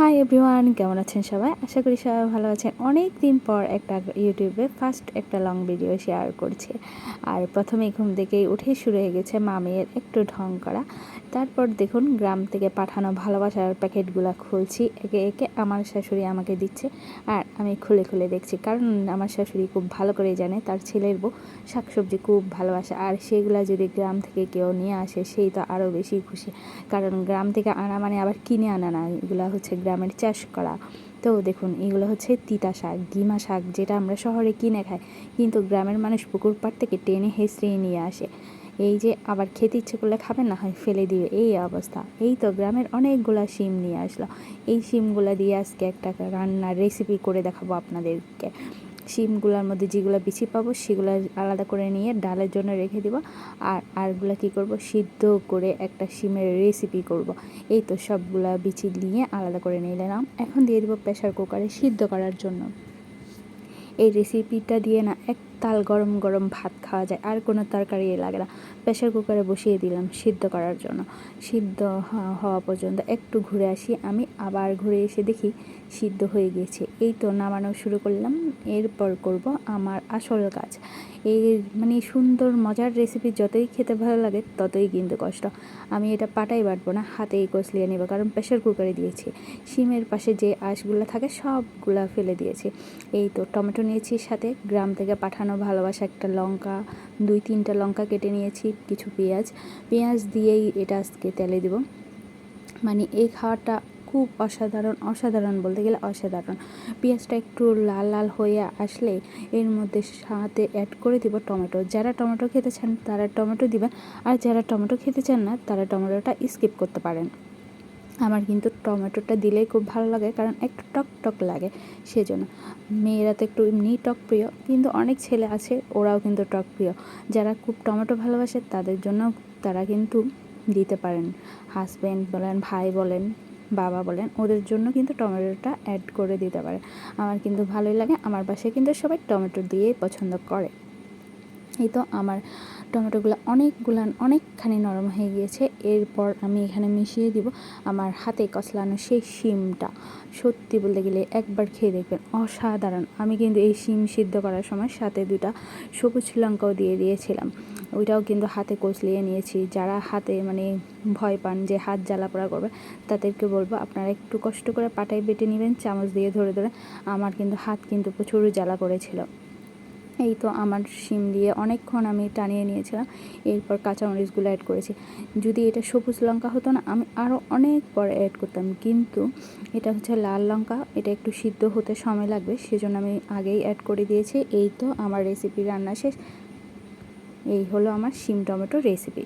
Hi everyone কেমন আছেন সবাই? আশা করি সবাই ভালো আছেন। অনেক দিন পর একটা ইউটিউবে ফার্স্ট একটা লং ভিডিও শেয়ার করছি। আর প্রথমে ঘুম থেকেই উঠে শুরু হয়ে গেছে মামের একটু ঢং করা। তারপর দেখুন, গ্রাম থেকে পাঠানো ভালোবাসার প্যাকেটগুলো খুলছি। একে একে আমার শাশুড়ি আমাকে দিচ্ছে। আর আমি খুলে খুলে দেখছি। কারণ আমার শাশুড়ি খুব ভালো করে জানে, তার ছেলের বউ শাকসবজি খুব ভালোবাসে। আর সেগুলা যদি গ্রাম থেকে কেউ নিয়ে আসে, সেই তো আরও বেশি খুশি। কারণ গ্রাম থেকে আনা মানে আবার কিনে আনা না, এগুলো হচ্ছে গ্রামের চাষ করা। তো দেখুন, এগুলো হচ্ছে তিতা শাক, গিমা শাক, যেটা আমরা শহরে কিনে খাই। কিন্তু গ্রামের মানুষ পুকুর পাড় থেকে টেনে হেসড়িয়ে নিয়ে আসে। এই যে আবার খেতে ইচ্ছে করলে খাবে না, হয় ফেলে দিবে। এই অবস্থা। এই তো গ্রামের অনেকগুলো শিম নিয়ে আসলো। এই সিমগুলো দিয়ে আজকে একটা রান্নার রেসিপি করে দেখাবো আপনাদেরকে। শিমগুলোর মধ্যে যেগুলো বিচি পাবো, সেগুলো আলাদা করে নিয়ে ডালের জন্য রেখে দিব। আর আরগুলো কি করব? সিদ্ধ করে একটা শিমের রেসিপি করব। এই তো সবগুলো বিচি নিয়ে আলাদা করে নিলাম। এখন দিয়ে দিব প্রেশার কুকারে সিদ্ধ করার জন্য। এই রেসিপিটা দিয়ে না এক তাল গরম গরম ভাত খাওয়া যায়, আর কোনো তরকারি লাগে না। প্রেশার কুকারে বসিয়ে দিলাম সিদ্ধ করার জন্য। সিদ্ধ হওয়া পর্যন্ত একটু ঘুরে আসি, আমি আবার ঘুরে এসে দেখি সিদ্ধ হয়ে গিয়েছে। এই তো নামানো শুরু করলাম, এরপর করব আমার আসল কাজ। এই মানে সুন্দর মজার রেসিপি যতই খেতে ভালো লাগে, ততই কিন্তু কষ্ট। আমি এটা পাটাই বাটবো না, হাতেই কষলিয়ে নেব, কারণ প্রেশার কুকারে দিয়েছি। শিমের পাশে যে আঁশগুলো থাকে, সবগুলা ফেলে দিয়েছি। এই তো টমেটো নিয়েছি সাথে। গ্রাম থেকে পাঠানো ভালোবাসা একটা লঙ্কা, দুই তিনটা লঙ্কা কেটে নিয়েছি, কিছু পেঁয়াজ। পেঁয়াজ দিয়েই এটা আজকে তেলে দেবো। মানে এই খাওয়াটা খুব অসাধারণ অসাধারণ বলতে গেলে অসাধারণ। পেঁয়াজটা একটু লাল লাল হয়ে আসলে এর মধ্যে সাথে অ্যাড করে দিব টমেটো। যারা টমেটো খেতে চান তারা টমেটো দিবেন, আর যারা টমেটো খেতে চান না তারা টমেটোটা স্কিপ করতে পারেন। আমার কিন্তু টমেটোটা দিলেই খুব ভালো লাগে, কারণ একটু টক টক লাগে সেজন্য। মেয়েরা তো একটু এমনি টক প্রিয়, কিন্তু অনেক ছেলে আছে ওরাও কিন্তু টক প্রিয়। যারা খুব টমেটো ভালোবাসে তাদের জন্য তারা কিন্তু দিতে পারেন। হাজব্যান্ড বলেন, ভাই বলেন, বাবা বলেন, ওদের জন্য কিন্তু টমেটোটা অ্যাড করে দিতে পারে। আমার কিন্তু ভালোই লাগে, আমার বাসায় কিন্তু সবাই টমেটো দিয়েই পছন্দ করে। এই তো আমার টমেটোগুলো অনেকগুলান অনেকখানি নরম হয়ে গিয়েছে। এরপর আমি এখানে মিশিয়ে দিব আমার হাতে কচলানো সেই শিমটা। সত্যি বলতে গেলে একবার খেয়ে দেখবেন, অসাধারণ। আমি কিন্তু এই শিম সিদ্ধ করার সময় সাথে দুটা সবুজ লঙ্কাও দিয়ে দিয়েছিলাম। ওইটাও কিন্তু হাতে কচলিয়ে নিয়েছি। যারা হাতে মানে ভয় পান যে হাত জ্বালা পোড়া করবে, তাদেরকে বলব আপনারা একটু কষ্ট করে পাটায় বেটে নেবেন, চামচ দিয়ে ধরে ধরে। আমার কিন্তু হাত কিন্তু প্রচুর জ্বালা করেছিল এই তো আমার শিম দিয়ে অনেকক্ষণ আমি টানিয়ে নিয়েছিলাম, এরপর কাঁচা কাঁচামরিচগুলো অ্যাড করেছি। যদি এটা সবুজ লঙ্কা হতো না, আমি আরও অনেক পরে অ্যাড করতাম, কিন্তু এটা হচ্ছে লাল লঙ্কা, এটা একটু সিদ্ধ হতে সময় লাগবে, সেজন্য আমি আগেই অ্যাড করে দিয়েছি। এই তো আমার রেসিপি রান্না শেষ, এই হলো আমার শিম টমেটো রেসিপি